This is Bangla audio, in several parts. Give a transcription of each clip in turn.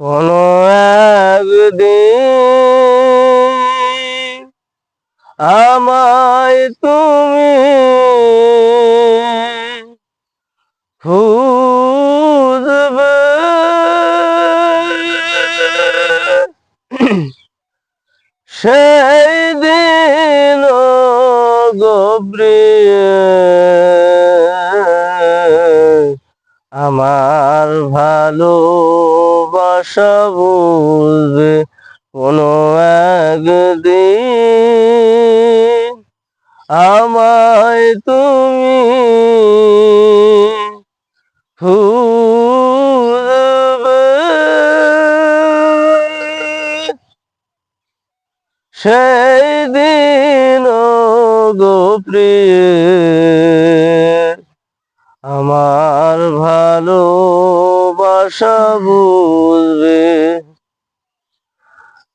কোনো একদিন আমায় তুমি সেই দিন গোপ্রিয় আমার ভালোবাসা বুঝবে কোনো একদিন। আমায় তুমি সেই দিন গোপ্রিয় আমার ভালোবাসা বুঝবে।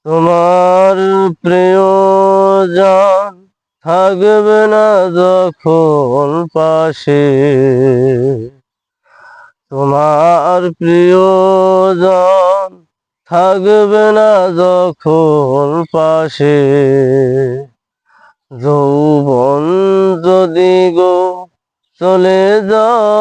তোমার প্রিয়জন থাকবে না যখন পাশে। তোমার প্রিয়জন থাকবে না যখন পাশে। যৌবন যদি গো চলে যায়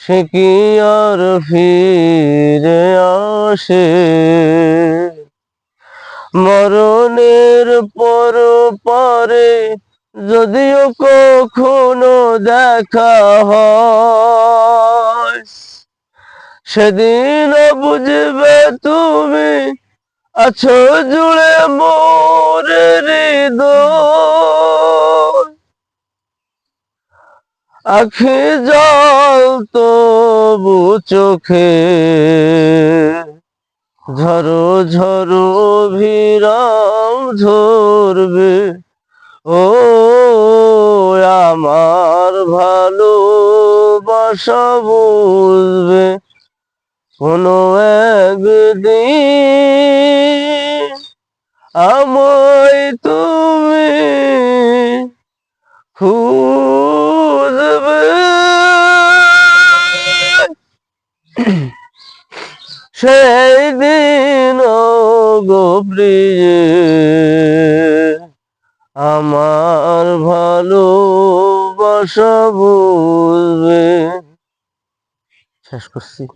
সে কি আর ফিরে আসে? মরণের পর পরে যদিও কখনো দেখা হয় সেদিন বুঝবে তুমি আছো জুড়ে মোর হৃদয়। আখি জল তবু চোখে। ঝরো ঝরো ভিরাম ঝরবে। ও আমার ভালোবাসা বুঝবে কোনো একদিন। আমায় তুমি খুঁজবে সেই দিন গোপ্রিয়ে আমার ভালোবাসা বুঝবে। শেষ করছি।